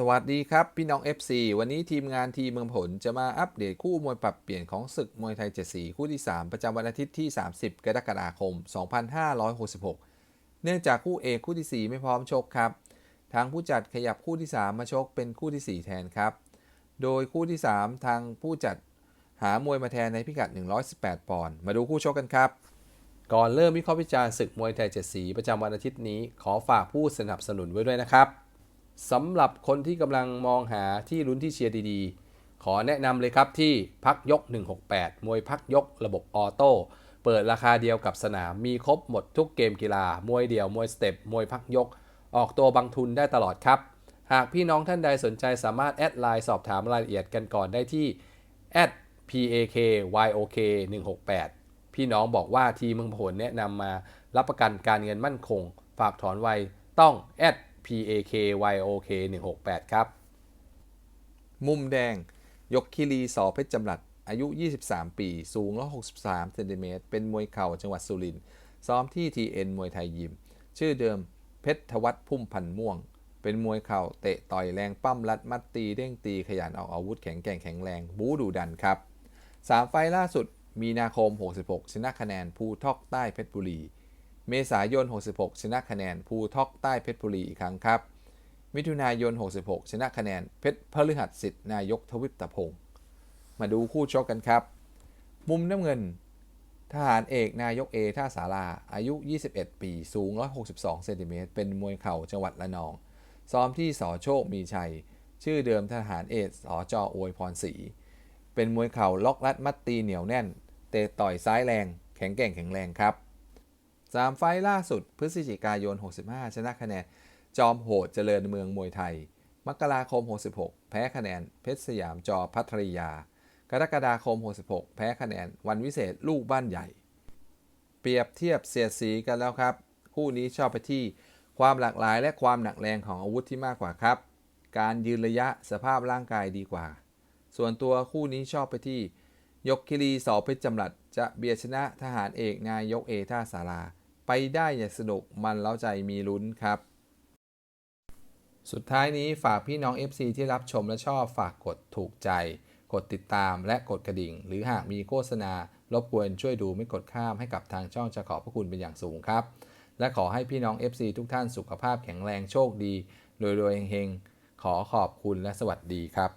สวัสดีครับ พี่น้อง FC วันนี้ทีมงานทีมเมืองผลจะมาอัปเดตคู่มวยปรับเปลี่ยนของศึกมวยไทย 7 สีคู่ที่ 3 ประจำวันอาทิตย์ที่ 30 กรกฎาคม 2566 เนื่องจากคู่เอกคู่ที่ 4 ไม่พร้อมชกครับ ทางผู้จัดขยับคู่ที่ 3 มาชกเป็นคู่ที่ 4 แทนครับ โดยคู่ที่ 3 ทางผู้จัดหามวยมาแทนในพิกัด 118 ปอนด์มาดูคู่ชกกันครับ ก่อนเริ่มวิเคราะห์วิจารณ์ศึกมวยไทย 7 สีประจำวันอาทิตย์นี้ขอฝากผู้สนับสนุนไว้ด้วยนะครับ สำหรับคนที่กำลังมองหาที่ลุ้นที่เชียร์ดีๆ ขอแนะนำเลยครับที่พักยก 168 มวยพักยกระบบออโต้ เปิดราคาเดียวกับสนาม มีครบหมดทุกเกมกีฬา มวยเดี่ยว มวยสเต็ป มวยพักยก ออกตัวบังทุนได้ตลอดครับ หากพี่น้องท่านใดสนใจสามารถแอดไลน์สอบถามรายละเอียดกันก่อนได้ที่ @pakyok 168 พี่น้องบอกว่าทีมเมืองผลแนะนำมารับประกันการเงินมั่นคง ฝากถอนไวต้อง PAKYOK PAKYOK 168ครับ มุมแดง ยกคิรีสอเพชรจำรัด อายุ 23 ปี สูง 163 เซนติเมตร เป็นมวยเข่าจังหวัดสุรินทร์ ซ้อมที่ TN มวยไทยยิม ชื่อเดิม เพชรทวัฒพุ่มพันม่วง เป็นมวยเข่า เตะต่อยแรงปั้มรัดมัดตีเด้งตีขยันออกอาวุธแข็งแกร่งแข็งแรง บูดุดันครับ 3 ไฟล์ล่าสุด มีนาคม 66 ชนะคะแนนภูทอกใต้เพชรบุรี เมษายน 66 ชนะคะแนนภูทอกใต้เพชรบุรีอีกครั้งครับ มิถุนายน 66 ชนะคะแนนเพชรพฤหัสสิทธิ์นายกทวิปตะพงศ์มาดูคู่ชกกันครับ มุมน้ำเงิน ทหารเอกนายกเอท่าสาราอายุ 21 ปี สูง 162 เซนติเมตร เป็นมวยเข่าจังหวัดละนอง ซ้อมที่สอโชคมีชัย ชื่อเดิมทหารเอกสอจออวยพรศรี เป็นมวยเข่าล็อกรัดมัดตีเหนียวแน่น เตะต่อยซ้ายแรง แข็งแกร่งแข็งแรงครับ 3 ไฟล์ล่าสุด พฤศจิกายน 65 ชนะคะแนน จอมโหดเจริญเมืองมวยไทย มกราคม 66 แพ้คะแนน เพชรสยามจอพัทรยา กรกฎาคม 66 แพ้คะแนน วันวิเศษลูกบ้านใหญ่ เปรียบเทียบเสียสีกันแล้วครับ คู่นี้ชอบไปที่ความหลากหลายและความหนักแรงของอาวุธที่มากกว่าครับ การยืนระยะสภาพร่างกายดีกว่า ส่วนตัวคู่นี้ชอบไปที่ยกคิรีสอเพชรจำรัดจะเบียดชนะทหารเอกนายกเอท่าสารา ไปได้อย่างสนุกมันเล้าใจมีลุ้นครับ สุดท้ายนี้ฝากพี่น้อง FC ที่รับชมและชอบฝากกดถูกใจ กดติดตามและกดกระดิ่ง หรือหากมีโฆษณารบกวนช่วยดูไม่กดข้ามให้กับทางช่องจะขอบพระคุณเป็นอย่างสูงครับ และขอให้พี่น้อง FC ทุกท่านสุขภาพแข็งแรงโชคดีรวยๆเฮงๆขอขอบคุณและสวัสดีครับ